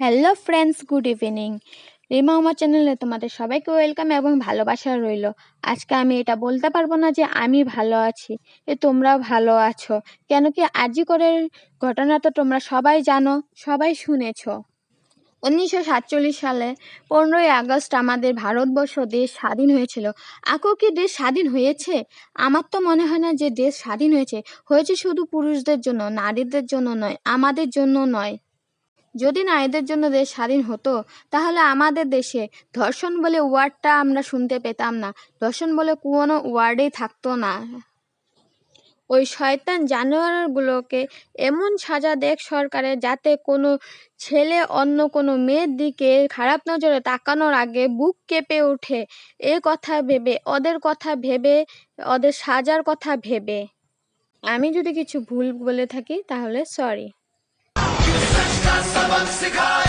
Hello friends good evening Rima আমার চ্যানেলে তোমাদের সবাইকে ওয়েলকাম এবং ভালোবাসা রইল। আজকে আমি এটা বলতে পারব না যে আমি ভালো আছি এ তোমরা ভালো আছো। কেন কি আজি করে ঘটনা তো তোমরা সবাই জানো, সবাই শুনেছো। উনিশশো সাতচল্লিশ সালে পনেরোই আগস্ট আমাদের ভারতবর্ষ দেশ স্বাধীন হয়েছিল। আকো কি দেশ স্বাধীন হয়েছে? আমার তো মনে হয় না যে দেশ স্বাধীন হয়েছে। হয়েছে শুধু পুরুষদের জন্য, নারীদের জন্য নয়, আমাদের জন্য নয়। যদি নারীদের জন্য দেশ স্বাধীন হতো, তাহলে আমাদের দেশে ধর্ষণ বলে ওয়ার্ডটা আমরা শুনতে পেতাম না। ধর্ষণ বলে কোনো ওয়ার্ডেই থাকতো না। ওই শয়তান জানোয়ারগুলোকে এমন সাজা দেখ সরকারের যাতে কোনো ছেলে অন্য কোনো মেয়ের দিকে খারাপ নজরে তাকানোর আগে বুক কেঁপে ওঠে। এ কথা ভেবে, ওদের কথা ভেবে, ওদের সাজার কথা ভেবে। আমি যদি কিছু ভুল বলে থাকি, তাহলে সরি Master Bugsy Guy.